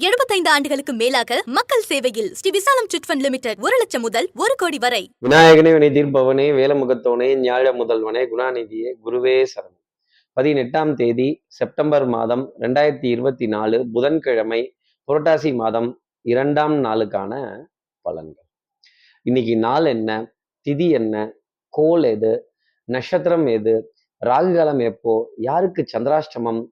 75 ஆண்டுகளுக்கு மேலாக மக்கள் சேவையில் ஸ்ரீ விசாலம் சிட்ஃபண்ட் லிமிடெட் ஒரு லட்சம் முதல் ஒரு கோடி வரை. விநாயகனே வினை தீர்ப்பவனே வேலமுகத்தோனே ஞாழ முதல்வனே குணாநிதியே குருவே சரணம். பதினெட்டாம் தேதி செப்டம்பர் மாதம் ரெண்டாயிரத்தி இருபத்தி நாலு புதன்கிழமை புரட்டாசி மாதம் இரண்டாம் நாளுக்கான பலன்கள். இன்னைக்கு நாள் என்ன? திதி என்ன? கோல் எது? நட்சத்திரம் எது? ராகுகாலம் எப்போ? யாருக்கு சந்திராஷ்டமம்?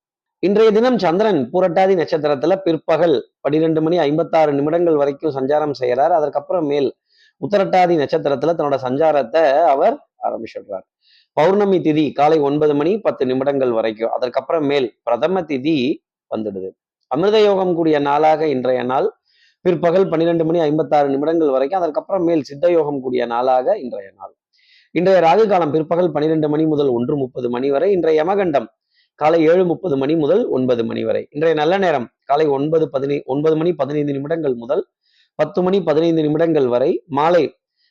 இன்றைய தினம் சந்திரன் புரட்டாதி நட்சத்திரத்துல பிற்பகல் பன்னிரெண்டு மணி ஐம்பத்தாறு நிமிடங்கள் வரைக்கும் சஞ்சாரம் செய்யறார் அதற்கப்புறம் மேல் உத்தரட்டாதி நட்சத்திரத்துல தன்னோட சஞ்சாரத்தை அவர் ஆரம்பிச்சிடுறார். பௌர்ணமி திதி காலை ஒன்பது மணி பத்து நிமிடங்கள் வரைக்கும். அதற்கப்புறம் மேல் பிரதம திதி வந்துடுது. அமிர்த யோகம் கூடிய நாளாக இன்றைய நாள் பிற்பகல் பன்னிரெண்டு மணி ஐம்பத்தாறு நிமிடங்கள் வரைக்கும். அதற்கப்புறம் மேல் சித்த யோகம் கூடிய நாளாக இன்றைய நாள். இன்றைய ராகு காலம் பிற்பகல் பன்னிரெண்டு மணி முதல் ஒன்று முப்பது மணி வரை. இன்றைய யமகண்டம் காலை ஏழு முப்பது மணி முதல் ஒன்பது மணி வரை. இன்றைய நல்ல நேரம் காலை ஒன்பது பதினை ஒன்பது மணி பதினைந்து நிமிடங்கள் முதல் பத்து மணி பதினைந்து நிமிடங்கள் வரை மாலை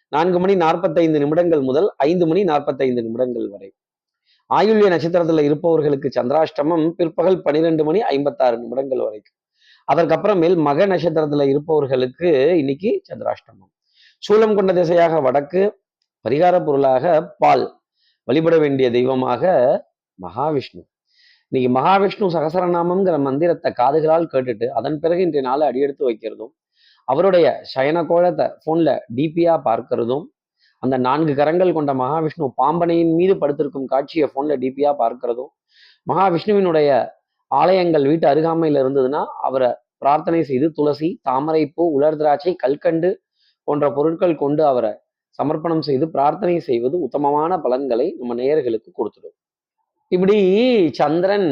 நான்கு மணி நாற்பத்தைந்து நிமிடங்கள் முதல் ஐந்து மணி நாற்பத்தைந்து நிமிடங்கள் வரை. ஆயுள்ய நட்சத்திரத்துல இருப்பவர்களுக்கு சந்திராஷ்டமம் பிற்பகல் பனிரெண்டு மணி ஐம்பத்தாறு நிமிடங்கள் வரைக்கும் அதற்கப்புறமேல் மக நட்சத்திரத்துல இருப்பவர்களுக்கு இன்னைக்கு சந்திராஷ்டமம். சூலம் கொண்ட திசையாக வடக்கு பரிகார பொருளாக பால். வழிபட வேண்டிய தெய்வமாக மகாவிஷ்ணு. இன்னைக்கு மகாவிஷ்ணு சகசரநாமம்ங்கிற மந்திரத்தை காதுகளால் கேட்டுட்டு அதன் பிறகு இன்றைய நாளை அடியெடுத்து வைக்கிறதும் அவருடைய சயன கோலத்தை போன்ல டிபியா பார்க்கிறதும் அந்த நான்கு கரங்கள் கொண்ட மகாவிஷ்ணு பாம்பனையின் மீது படுத்திருக்கும் காட்சியை போன்ல டிபியா பார்க்கிறதும் மகாவிஷ்ணுவினுடைய ஆலயங்கள் வீட்டு அருகாமையில் இருந்ததுன்னா அவரை பிரார்த்தனை செய்து துளசி தாமரைப்பூ உலர் திராட்சை கல்கண்டு போன்ற பொருட்கள் கொண்டு அவரை சமர்ப்பணம் செய்து பிரார்த்தனை செய்வது உத்தமமான பலன்களை நம்ம நேயர்களுக்கு கொடுத்துடும். இப்படி சந்திரன்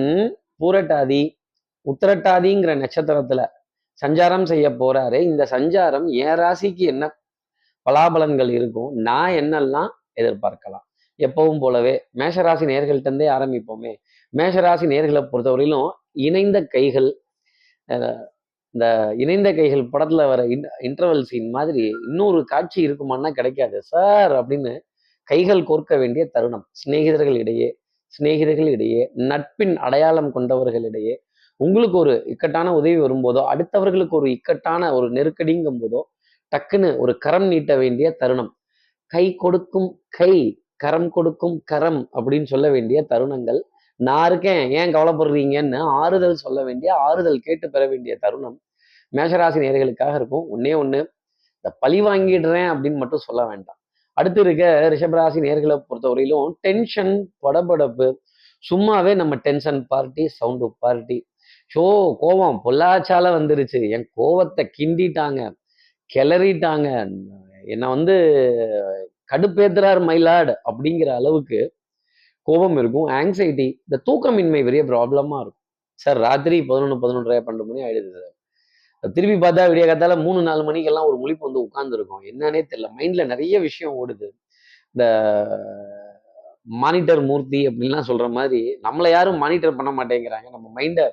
பூரட்டாதி உத்திரட்டாதிங்கிற நட்சத்திரத்துல சஞ்சாரம் செய்ய போறாரு. இந்த சஞ்சாரம் என் ராசிக்கு என்ன பலாபலன்கள் இருக்கும்? நான் என்னெல்லாம் எதிர்பார்க்கலாம்? எப்பவும் போலவே மேஷராசி நேர்கள்ட்டே இருந்தே ஆரம்பிப்போமே. மேஷராசி நேர்களை பொறுத்தவரையிலும் இணைந்த கைகள் இந்த இணைந்த கைகள் படத்துல வர இன்டர்வல் சீன் மாதிரி இன்னொரு காட்சி இருக்குமான்னா கிடைக்காது. சார் அப்படின்னு கைகள் கோர்க்க வேண்டிய தருணம் சிநேகிதர்கள் இடையே சிநேகிதர்கள் இடையே நட்பின் அடையாளம் கொண்டவர்களிடையே உங்களுக்கு ஒரு இக்கட்டான உதவி வரும்போதோ அடுத்தவர்களுக்கு ஒரு இக்கட்டான ஒரு நெருக்கடிங்கும் போதோ டக்குன்னு ஒரு கரம் நீட்ட வேண்டிய தருணம். கை கொடுக்கும் கை கரம் கொடுக்கும் கரம் அப்படின்னு சொல்ல வேண்டிய தருணங்கள். நான் இருக்கேன் ஏன் கவலைப்படுறீங்கன்னு ஆறுதல் சொல்ல வேண்டிய ஆறுதல் கேட்டு பெற வேண்டிய தருணம் மேஷராசி நேர்களுக்காக இருக்கும். ஒன்னே ஒன்று இந்த பழி வாங்கிடுறேன் அப்படின்னு மட்டும் சொல்ல வேண்டாம். அடுத்து இருக்க ரிஷபராசி நேர்களை பொறுத்தவரையிலும் டென்ஷன் படபடப்பு. சும்மாவே நம்ம tension party sound party show கோவம் பொல்லாச்சால வந்துருச்சு. என் கோவத்தை கிண்டிட்டாங்க கிளறிட்டாங்க. என்னை வந்து கடுப்பேத்துறார் மயிலாடு அப்படிங்கிற அளவுக்கு கோபம் இருக்கும். ஆங்ஸைட்டி இந்த தூக்கமின்மை பெரிய ப்ராப்ளமாக இருக்கும். சார் ராத்திரி பதினொன்று பதினொன்றரை பன்னெண்டு மணி ஆயிடுது சார். திருப்பி பார்த்தா விடிய காத்தால மூணு நாலு மணிக்கெல்லாம் ஒரு முழிப்பு வந்து உட்கார்ந்துருக்கும். என்னன்னே தெரியல. மைண்ட்ல நிறைய விஷயம் ஓடுது. இந்த மானிட்டர் மூர்த்தி அப்படின்லாம் சொல்ற மாதிரி நம்மளை யாரும் மானிட்டர் பண்ண மாட்டேங்கிறாங்க. நம்ம மைண்டை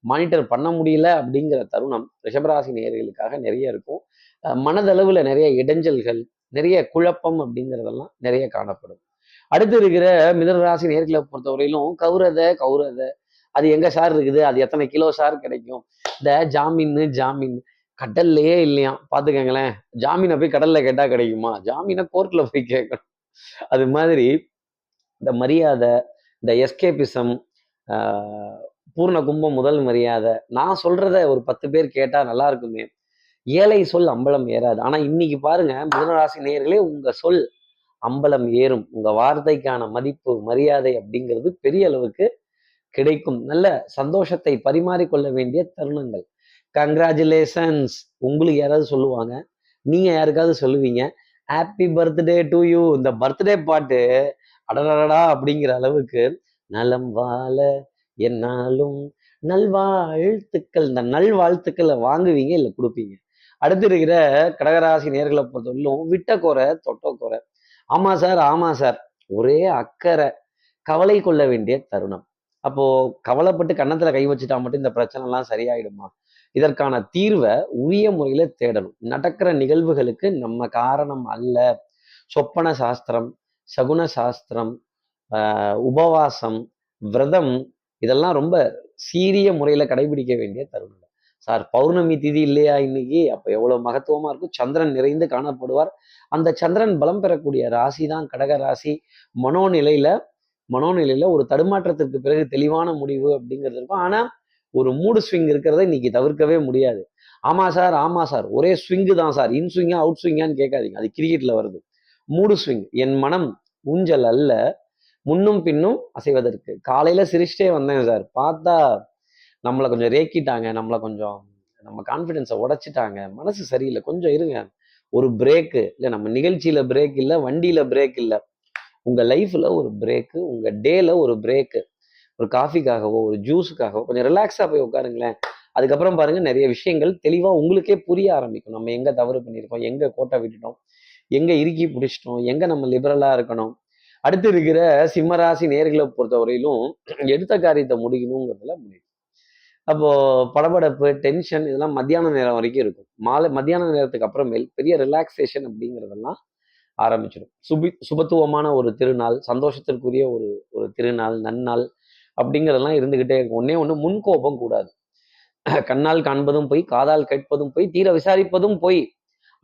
மானிட்டர் பண்ண முடியல அப்படிங்கிற தருணம் ரிஷபராசி நேர்களுக்காக நிறைய இருக்கும். அஹ் மனதளவுல நிறைய இடைஞ்சல்கள் நிறைய குழப்பம் அப்படிங்கிறதெல்லாம் நிறைய காணப்படும். அடுத்து இருக்கிற மிதனராசி நேர்களை பொறுத்தவரையிலும் கௌரத கௌரத அது எங்க சார் இருக்குது? அது எத்தனை கிலோ சார் கிடைக்கும்? இந்த ஜாமீன் ஜாமீன். கடல்லையே இல்லையா பாத்துக்கங்களேன் ஜாமீனை போய் கடல்ல கேட்டா கிடைக்குமா? ஜாமீனை கோர்ட்ல போய் கேட்கணும். அது மாதிரி இந்த மரியாதை இந்த எஸ்கேபிசம் பூர்ண கும்பம் முதல் மரியாதை. நான் சொல்றத ஒரு பத்து பேர் கேட்டா நல்லா இருக்குமே. ஏழை சொல் அம்பலம் ஏறாது. ஆனா இன்னைக்கு பாருங்க மிதனராசி நேயர்களே உங்க சொல் அம்பலம் ஏறும். உங்க வார்த்தைக்கான மதிப்பு மரியாதை அப்படிங்கிறது பெரிய அளவுக்கு கிடைக்கும். நல்ல சந்தோஷத்தை பரிமாறிக்கொள்ள வேண்டிய தருணங்கள். கங்க்ராச்சுலேஷன்ஸ் உங்களுக்கு யாராவது சொல்லுவாங்க? நீங்கள் யாருக்காவது சொல்லுவீங்க? ஹாப்பி பர்த்டே டு யூ இந்த பர்த்டே பாட்டு அடடடா அப்படிங்கிற அளவுக்கு நலம் வாழ என்னாலும் நல்வாழ்த்துக்கள். இந்த நல்வாழ்த்துக்களை வாங்குவீங்க இல்லை கொடுப்பீங்க? அடுத்து இருக்கிற கடகராசி நேர்களை பொறுத்தவரையிலும் விட்ட குறை தொட்ட குறை. ஆமா சார் ஆமா சார். ஒரே அக்கறை. கவலை கொள்ள வேண்டிய தருணம். அப்போ கவலைப்பட்டு கன்னத்துல கை வச்சுட்டா மட்டும் இந்த பிரச்சனை எல்லாம் சரியாயிடுமா? இதற்கான தீர்வை உரிய முறையில தேடணும். நடக்கிற நிகழ்வுகளுக்கு நம்ம காரணம் அல்ல. சொப்பன சாஸ்திரம் சகுன சாஸ்திரம் உபவாசம் விரதம் இதெல்லாம் ரொம்ப சீரிய முறையில கடைபிடிக்க வேண்டிய தருணம் சார் பௌர்ணமி திதி இல்லையா இன்னைக்கு? அப்ப எவ்வளவு மகத்துவமா இருக்கும். சந்திரன் நிறைந்து காணப்படுவார். அந்த சந்திரன் பலம் பெறக்கூடிய ராசி தான் கடக ராசி. மனோநிலையில மனோநிலையில ஒரு தடுமாற்றத்திற்கு பிறகு தெளிவான முடிவு அப்படிங்கிறது இருக்கும். ஆனா ஒரு மூடு ஸ்விங் இருக்கிறத இன்னைக்கு தவிர்க்கவே முடியாது. ஆமா சார் ஆமா சார். ஒரே ஸ்விங்கு தான் சார். இன் ஸ்விங்கா அவுட் ஸ்விங்கான்னு கேட்காதீங்க. அது கிரிக்கெட்ல வருது. மூடு ஸ்விங் என் மனம் ஊஞ்சல் அல்ல. முன்னும் பின்னும் அசைவதற்கு. காலையில சிரிச்சிட்டே வந்தேன் சார். பார்த்தா நம்மளை கொஞ்சம் ரேக்கிட்டாங்க. நம்மளை கொஞ்சம் நம்ம கான்ஃபிடென்ஸை உடைச்சிட்டாங்க. மனசு சரியில்லை. கொஞ்சம் இருங்க. ஒரு பிரேக்கு இல்லை நம்ம நிகழ்ச்சியில பிரேக் இல்லை வண்டியில பிரேக் இல்லை. உங்கள் லைஃப்பில் ஒரு பிரேக்கு உங்கள் டேல ஒரு பிரேக்கு ஒரு காஃபிக்காகவோ ஒரு ஜூஸுக்காகவோ கொஞ்சம் ரிலாக்ஸாக போய் உட்காருங்களேன். அதுக்கப்புறம் பாருங்கள் நிறைய விஷயங்கள் தெளிவாக உங்களுக்கே புரிய ஆரம்பிக்கும். நம்ம எங்கே தவறு பண்ணியிருக்கோம் எங்கே கோட்டை விட்டுட்டோம் எங்கே இறுக்கி பிடிச்சிட்டோம் எங்கே நம்ம லிபரலாக இருக்கணும். அடுத்து இருக்கிற சிம்மராசி நேர்களை பொறுத்தவரையிலும் எடுத்த காரியத்தை முடிக்கணுங்கிறதுல முடியும் அப்போ படபடப்பு டென்ஷன் இதெல்லாம் மத்தியான நேரம் வரைக்கும் இருக்கும். மாலை மத்தியான நேரத்துக்கு அப்புறமேல் பெரிய ரிலாக்ஸேஷன் அப்படிங்கிறதெல்லாம் ஆரம்பிச்சிடும். சுபி சுபத்துவமான ஒரு திருநாள் சந்தோஷத்திற்குரிய ஒரு ஒரு திருநாள் நன்னாள் அப்படிங்கிறதெல்லாம் இருந்துகிட்டே இருக்கும். ஒன்னே ஒன்று முன்கோபம் கூடாது. கண்ணால் காண்பதும் போய் காதால் கேட்பதும் போய் தீர விசாரிப்பதும் போய்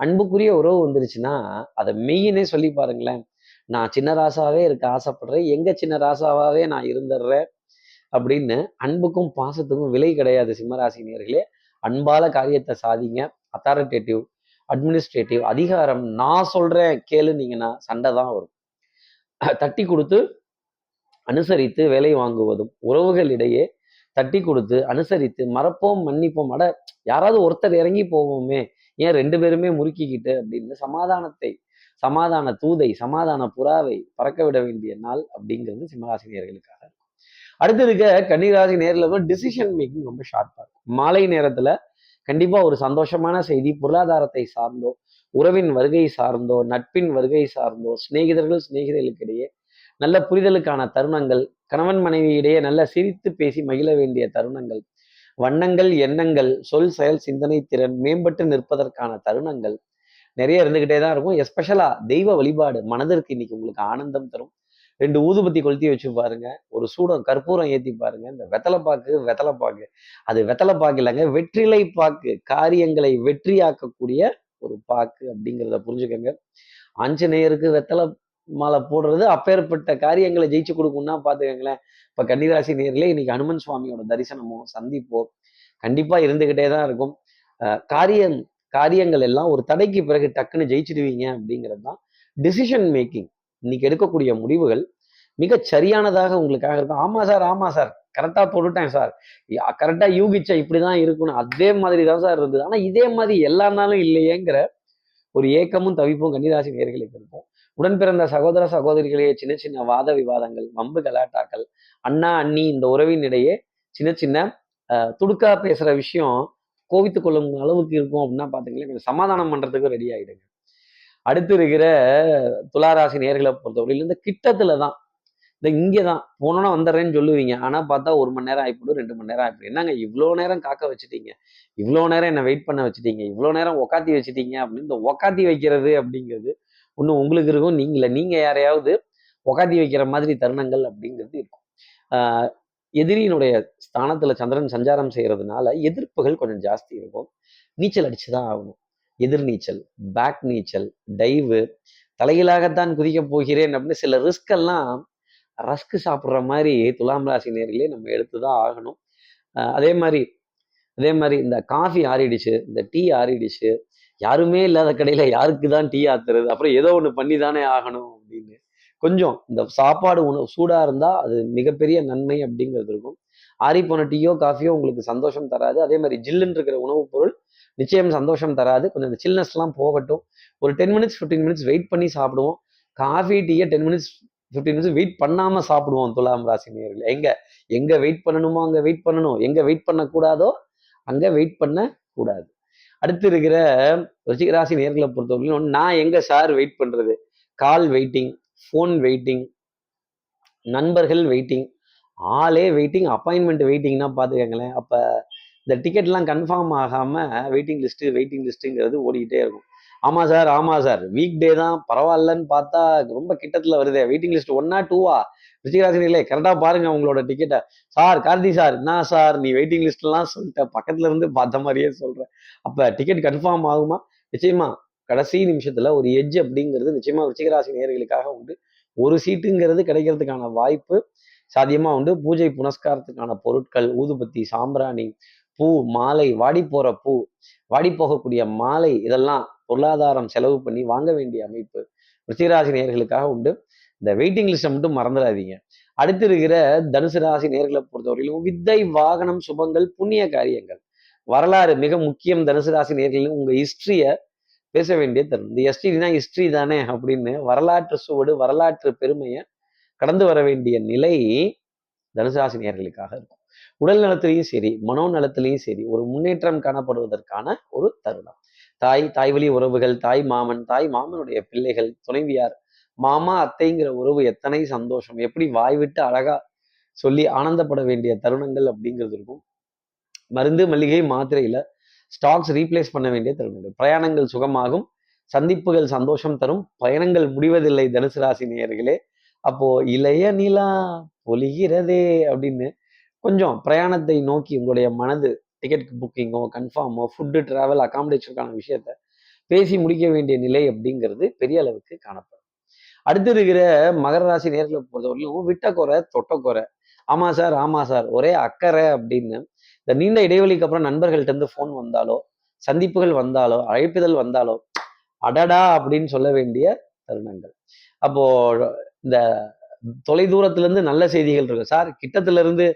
அன்புக்குரிய உறவு வந்துருச்சுன்னா அதை மெய்யினே சொல்லி பாருங்களேன். நான் சின்ன ராசாவே இருக்க ஆசைப்படுறேன். எங்க சின்ன ராசாவாவே நான் இருந்துடுறேன் அப்படின்னு அன்புக்கும் பாசத்துக்கும் விலை கிடையாது சிம்மராசினியர்களே. அன்பால காரியத்தை சாதிங்க. அத்தாரிட்டேட்டிவ் அட்மினிஸ்ட்ரேட்டிவ் அதிகாரம் நான் சொல்றேன் கேளுனீங்கன்னா சண்டை தான் வரும். தட்டி கொடுத்து அனுசரித்து வேலை வாங்குவதும் உறவுகளிடையே தட்டி கொடுத்து அனுசரித்து மறப்போம் மன்னிப்போம். அட யாராவது ஒருத்தர் இறங்கி போவோமே ஏன் ரெண்டு பேருமே முறுக்கிக்கிட்டு அப்படின்னு சமாதானத்தை சமாதான தூதை சமாதான புறாவை பறக்க விட வேண்டிய நாள் அப்படிங்கிறது சிம்மராசினியர்களுக்காக இருக்கும். அடுத்து இருக்க கன்னிராசி நேரில் டிசிஷன் மேக்கிங் ரொம்ப ஷார்ப்பாக இருக்கும். மாலை நேரத்தில் கண்டிப்பா ஒரு சந்தோஷமான செய்தி. பொருளாதாரத்தை சார்ந்தோ உறவின் வருகை சார்ந்தோ நட்பின் வருகை சார்ந்தோ சிநேகிதர்கள் சிநேகிதர்களுக்கிடையே நல்ல புரிதலுக்கான தருணங்கள் கணவன் மனைவியிடையே நல்ல சிரித்து பேசி மகிழ வேண்டிய தருணங்கள் வண்ணங்கள் எண்ணங்கள் சொல் செயல் சிந்தனை திறன் மேம்பட்டு நிற்பதற்கான தருணங்கள் நிறைய இருந்துகிட்டே தான் இருக்கும். எஸ்பெஷலா தெய்வ வழிபாடு மனதிற்கு இன்னைக்கு உங்களுக்கு ஆனந்தம் தரும். ரெண்டு ஊதுபத்தி கொளுத்தி வச்சு பாருங்க. ஒரு சூடம் கற்பூரம் ஏத்தி பாருங்க. இந்த வெத்தலை பாக்கு வெத்தலை பாக்கு அது வெத்தலைப்பாக்கு இல்லைங்க வெற்றிலை பாக்கு. காரியங்களை வெற்றியாக்கக்கூடிய ஒரு பாக்கு அப்படிங்கிறத புரிஞ்சுக்கோங்க. ஆஞ்சநேயருக்கு வெத்தலை மாலை போடுறது அப்பேற்பட்ட காரியங்களை ஜெயிச்சு கொடுக்கும்னா பார்த்துக்கங்களேன் இப்போ கன்னிராசி நேரில் இன்னைக்கு அனுமன் சுவாமியோட தரிசனமோ சந்திப்போ கண்டிப்பாக இருந்துக்கிட்டே தான் இருக்கும். காரியம் காரியங்கள் எல்லாம் ஒரு தடைக்கு பிறகு டக்குன்னு ஜெயிச்சிடுவீங்க அப்படிங்கிறது தான் டிசிஷன் மேக்கிங் இன்னைக்கு எடுக்கக்கூடிய முடிவுகள் மிக சரியானதாக உங்களுக்காக இருக்கும். ஆமா சார் ஆமா சார். கரெக்டா போட்டுட்டேன் சார். கரெக்டா யூகிச்சா இப்படிதான் இருக்கணும். அதே மாதிரி தான் சார் இருந்தது. ஆனா இதே மாதிரி எல்லா நாளும் இல்லையேங்கிற ஒரு ஏக்கமும் தவிப்பும் கன்னிராசி நேர்களுக்கு இருக்கும். உடன் பிறந்த சகோதர சகோதரிகளே சின்ன சின்ன வாத விவாதங்கள் வம்பு கலாட்டாக்கள் அண்ணா அண்ணி இந்த உறவின் இடையே சின்ன சின்ன துடுக்கா பேசுற விஷயம் கோவித்துக் கொள்ளும் அளவுக்கு இருக்கும் அப்படின்னா பாத்தீங்களா கொஞ்சம் சமாதானம் பண்றதுக்கு ரெடி ஆகிடுங்க அடுத்து இருக்கிற துளாராசி நேர்களை பொறுத்தவரையில இந்த கிட்டத்துல தான் இந்த இங்கே தான் போனோன்னா வந்துடுறேன்னு சொல்லுவீங்க. ஆனால் பார்த்தா ஒரு மணி நேரம் ஆகிப்படும் ரெண்டு மணி நேரம் ஆகிப்படும் என்னங்க இவ்வளோ நேரம் காக்க வச்சுட்டீங்க? இவ்வளோ நேரம் என்னை வெயிட் பண்ண வச்சுட்டீங்க? இவ்வளோ நேரம் உக்காத்தி வச்சுட்டீங்க? அப்படின்னு இந்த உக்காத்தி வைக்கிறது அப்படிங்கிறது ஒன்று உங்களுக்கு இருக்கும். நீங்கள நீங்கள் யாரையாவது உக்காத்தி வைக்கிற மாதிரி தருணங்கள் அப்படிங்கிறது இருக்கும். எதிரியினுடைய ஸ்தானத்தில் சந்திரன் சஞ்சாரம் செய்கிறதுனால எதிர்ப்புகள் கொஞ்சம் ஜாஸ்தி இருக்கும். நீச்சல் அடிச்சுதான் ஆகணும். எதிர் நீச்சல் பேக் நீச்சல் டைவு தலையிலாகத்தான் குதிக்க போகிறேன் அப்படின்னு சில ரிஸ்க் எல்லாம் ரஸ்க் சாப்பிட்ற மாதிரி துலாம் ராசி நேர்களே நம்ம எடுத்து தான் ஆகணும் அதே மாதிரி அதே மாதிரி இந்த காஃபி ஆறிடுச்சு இந்த டீ ஆறிடுச்சு யாருமே இல்லாத கடையில் யாருக்கு தான் டீ ஆத்துறது? அப்புறம் ஏதோ ஒன்று பண்ணி தானே ஆகணும் அப்படின்னு. கொஞ்சம் இந்த சாப்பாடு உணவு சூடாக இருந்தால் அது மிகப்பெரிய நன்மை அப்படிங்கிறது இருக்கும். ஆறி போன டீயோ காஃபியோ உங்களுக்கு சந்தோஷம் தராது. அதே மாதிரி ஜில்லுன்னு இருக்கிற உணவுப் பொருள் நிச்சயம் சந்தோஷம் தராது. கொஞ்சம் இந்த சில்னஸ்லாம் போகட்டும். ஒரு ten minutes fifteen minutes wait பண்ணி சாப்பிடுவோம். காஃபி டீயை ten minutes fifteen minutes wait பண்ணாமல் சாப்பிடுவோம் துலாம் ராசி நேரில் எங்கே? எங்கே வெயிட் பண்ணணுமோ அங்கே வெயிட் பண்ணணும். எங்கே வெயிட் பண்ணக்கூடாதோ அங்கே வெயிட் பண்ணக்கூடாது. அடுத்து இருக்கிற ரிஷிகராசி நேர்களை பொறுத்தவரையிலும் நான் எங்கே சார் வெயிட் பண்ணுறது கால் வெயிட்டிங் ஃபோன் வெயிட்டிங் நண்பர்கள் வெயிட்டிங் ஆளே வெயிட்டிங் அப்பாயின்மெண்ட் வெயிட்டிங்னா பார்த்துக்கங்களேன். அப்போ இந்த டிக்கெட்லாம் கன்ஃபார்ம் ஆகாமல் வெயிட்டிங் லிஸ்ட்டு வெயிட்டிங் லிஸ்ட்டுங்கிறது ஓடிக்கிட்டே இருக்கும். ஆமாம் சார் ஆமாம் சார். வீக் டே தான் பரவாயில்லன்னு பார்த்தா ரொம்ப கிட்டத்தில் வருதே. வெயிட்டிங் லிஸ்ட் ஒன்னா டூவா ரிஷிகராசினிகளே கரெக்டாக பாருங்க உங்களோட டிக்கெட்டை சார் கார்த்தி சார் என்ன சார் நீ வெயிட்டிங் லிஸ்ட்லாம் சொல்லிட்ட பக்கத்துல இருந்து பார்த்த மாதிரியே சொல்கிறேன் அப்போ டிக்கெட் கன்ஃபார்ம் ஆகுமா? நிச்சயமா. கடைசி நிமிஷத்தில் ஒரு எஜ் அப்படிங்கிறது நிச்சயமாக ரிச்சிகராசி நேர்களுக்காக உண்டு. ஒரு சீட்டுங்கிறது கிடைக்கிறதுக்கான வாய்ப்பு சாத்தியமாக உண்டு. பூஜை புனஸ்காரத்துக்கான பொருட்கள் ஊதுபத்தி சாம்பிராணி பூ மாலை வாடி போற பூ வாடி போகக்கூடிய மாலை இதெல்லாம் பொருளாதாரம் செலவு பண்ணி வாங்க வேண்டிய அமைப்பு ரிச்சிகராசி நேர்களுக்காக உண்டு. இந்த வெயிட்டிங் லிஸ்ட்டை மட்டும் மறந்துடாதீங்க. அடுத்து இருக்கிற தனுசு ராசி நேர்களை பொறுத்தவரையிலும் வித்தை வாகனம் சுபங்கள் புண்ணிய காரியங்கள். வரலாறு மிக முக்கியம் தனுசு ராசி நேர்களிலும் உங்க ஹிஸ்டரிய பேச வேண்டிய தரும் இந்த ஹிஸ்டரினா ஹிஸ்டரி தானே அப்படின்னு வரலாற்று சுவடு வரலாற்று பெருமையை கடந்து வர வேண்டிய நிலை தனுசு ராசி நேர்களுக்காக இருக்கும். உடல் நலத்திலையும் சரி மனோ நலத்திலையும் சரி ஒரு முன்னேற்றம் காணப்படுவதற்கான ஒரு தருணம். தாய் தாய் வழி உறவுகள் தாய் மாமன் தாய் மாமனுடைய பிள்ளைகள் துணைவியார் மாமா அத்தைங்கிற உறவு எத்தனை சந்தோஷம் எப்படி வாய் விட்டு அழகா சொல்லி ஆனந்தப்பட வேண்டிய தருணங்கள் அப்படிங்கிறது இருக்கும். மருந்து மளிகை மாத்திரையில ஸ்டாக்ஸ் ரீப்ளேஸ் பண்ண வேண்டிய தருணங்கள். பிரயாணங்கள் சுகமாகும் சந்திப்புகள் சந்தோஷம் தரும் பயணங்கள் முடிவதில்லை தனுசு ராசி நேயர்களே. அப்போ இளைய நிலா பொலிகிறதே அப்படின்னு கொஞ்சம் பிரயாணத்தை நோக்கி உங்களுடைய மனது டிக்கெட் புக்கிங்கோ கன்ஃபார்மோ ஃபுட்டு டிராவல் அகாமடேஷனுக்கான விஷயத்த பேசி முடிக்க வேண்டிய நிலை அப்படிங்கிறது பெரிய அளவுக்கு காணப்படும். அடுத்து இருக்கிற மகர ராசி நேர்களை பொறுத்தவரையிலும் விட்டக்குறை தொட்டக்குறை ஆமா சார் ஆமா சார் ஒரே அக்கறை அப்படின்னு இந்த நீண்ட இடைவெளிக்கு அப்புறம் நண்பர்கள்ட்ட இருந்து ஃபோன் வந்தாலோ சந்திப்புகள் வந்தாலோ அழைப்புதல் வந்தாலோ அடடா அப்படின்னு சொல்ல வேண்டிய தருணங்கள். அப்போ இந்த தொலை தூரத்துல இருந்து நல்ல செய்திகள் இருக்கு சார் கிட்டத்துல இருந்து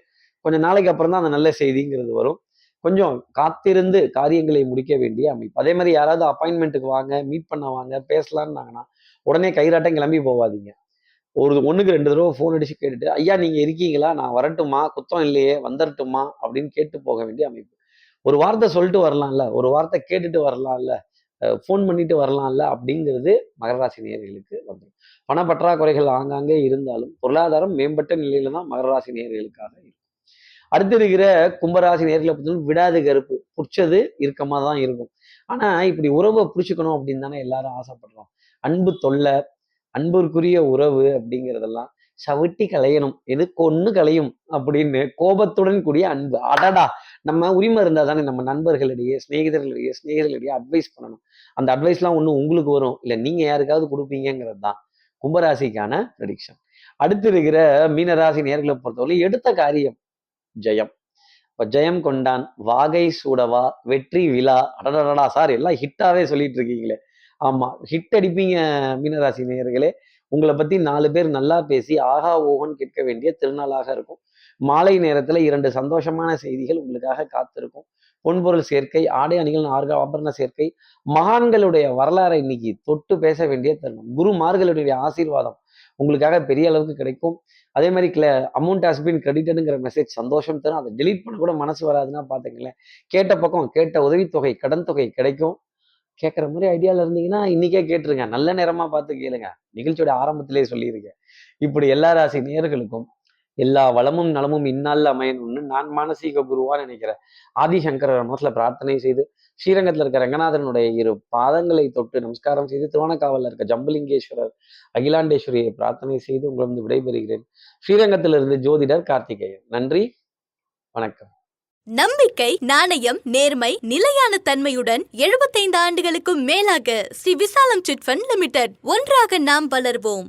கொஞ்சம் நாளைக்கு அப்புறம் தான் அந்த நல்ல செய்திங்கிறது வரும். கொஞ்சம் காத்திருந்து காரியங்களை முடிக்க வேண்டிய அமைப்பு. அதே மாதிரி யாராவது அப்பாயின்மெண்ட்டுக்கு வாங்க மீட் பண்ண வாங்க பேசலான்னாங்கன்னா உடனே கைராட்டம் கிளம்பி போவாதீங்க. ஒரு ஒன்றுக்கு ரெண்டு தடவை ஃபோன் அடிச்சு கேட்டுட்டு ஐயா நீங்கள் இருக்கீங்களா? நான் வரட்டுமா? குத்தம் இல்லையே வந்துடட்டுமா அப்படின்னு கேட்டு போக வேண்டிய அமைப்பு. ஒரு வார்த்தை சொல்லிட்டு வரலாம்ல ஒரு வார்த்தை கேட்டுட்டு வரலாம்ல ஃபோன் பண்ணிட்டு வரலாம்ல அப்படிங்கிறது மகராசி நேர்களுக்கு வந்துடும் பணப்பற்றாக்குறைகள் ஆங்காங்கே இருந்தாலும் பொருளாதாரம் மேம்பட்ட நிலையில தான் மகராசி நேயர்களுக்காக அடுத்து இருக்கிற கும்பராசி நேரில் பொறுத்தவரை விடாது கருப்பு. பிடிச்சது இறுக்கமாக தான் இருக்கும். ஆனால் இப்படி உறவை பிடிச்சிக்கணும் அப்படின்னு தானே எல்லாரும் ஆசைப்படுறோம். அன்பு தொல்லை அன்பிற்குரிய உறவு அப்படிங்கிறதெல்லாம் சவிட்டி கலையணும் எது கொன்னு கலையும் அப்படின்னு கோபத்துடன் கூடிய அன்பு. அடடா நம்ம உரிமை இருந்தால் தானே நம்ம நண்பர்களிடையே சிநேகிதர்களிடையே சிநேகிதர்களிடையே அட்வைஸ் பண்ணணும். அந்த அட்வைஸ்லாம் ஒன்று உங்களுக்கு வரும். இல்லை நீங்கள் யாருக்காவது கொடுப்பீங்கிறது தான் கும்பராசிக்கான ப்ரெடிக்ஷன் அடுத்து இருக்கிற மீனராசி நேர்களை பொறுத்தவரை எடுத்த காரியம் ஜெயம். இப்போ ஜெயம் கொண்டான் வாகை சூடவா வெற்றி விழா அடடடா சார் எல்லாம் ஹிட்டாவே சொல்லிட்டு இருக்கீங்களே. ஆமா ஹிட் அடிப்பீங்க மீனராசி நேயர்களே. உங்களை பற்றி நாலு பேர் நல்லா பேசி ஆஹா ஓஹோன்னு கேட்க வேண்டிய திருநாளாக இருக்கும். மாலை நேரத்தில் இரண்டு சந்தோஷமான செய்திகள் உங்களுக்காக காத்திருக்கும். பொன்பொருள் சேர்க்கை ஆடை அணிகள் ஆர்க ஆபரண சேர்க்கை மகான்களுடைய வரலாறை இன்னைக்கு தொட்டு பேச வேண்டிய தருணம். குருமார்களுடைய ஆசீர்வாதம் உங்களுக்காக பெரிய அளவுக்கு கிடைக்கும். அதே மாதிரி கிள அமௌண்ட் ஹாஸ் பின் கிரெடிட்டடுங்கிற மெசேஜ் சந்தோஷம் தரும். அதை delete பண்ண கூட மனசு வராதுன்னா பாத்துங்களேன் கேட்ட பக்கம் கேட்ட உதவித்தொகை கடன் தொகை கிடைக்கும். கேட்குற மாதிரி ஐடியாவில் இருந்தீங்கன்னா இன்னைக்கே கேட்டுருங்க. நல்ல நேரமாக பார்த்து கேளுங்க. நிகழ்ச்சியோட ஆரம்பத்திலே சொல்லியிருக்கேன். இப்படி எல்லா ராசி நேர்களுக்கும் எல்லா வளமும் நலமும் இந்நாளில் அமையணும்னு நான் மானசீக குருவா நினைக்கிறேன். ஆதிசங்கர மனசுல பிரார்த்தனை செய்து ஸ்ரீரங்கத்துல இருக்க ரங்கநாதனுடைய இரு பாதங்களை தொட்டு நமஸ்காரம் செய்து திருவண்ணக்காவல்ல இருக்க ஜம்புலிங்கேஸ்வரர் அகிலாண்டேஸ்வரியை பிரார்த்தனை செய்து உங்களிடம் விடைபெறுகிறேன். ஸ்ரீரங்கத்திலிருந்து ஜோதிடர் கார்த்திகேயன். நன்றி. வணக்கம். நம்பிக்கை நாணயம் நேர்மை நிலையான தன்மையுடன் 75 ஆண்டுகளுக்கும் மேலாக ஸ்ரீ விசாலம் சிட் ஃபண்ட் லிமிடெட் ஒன்றாக நாம் வளர்வோம்.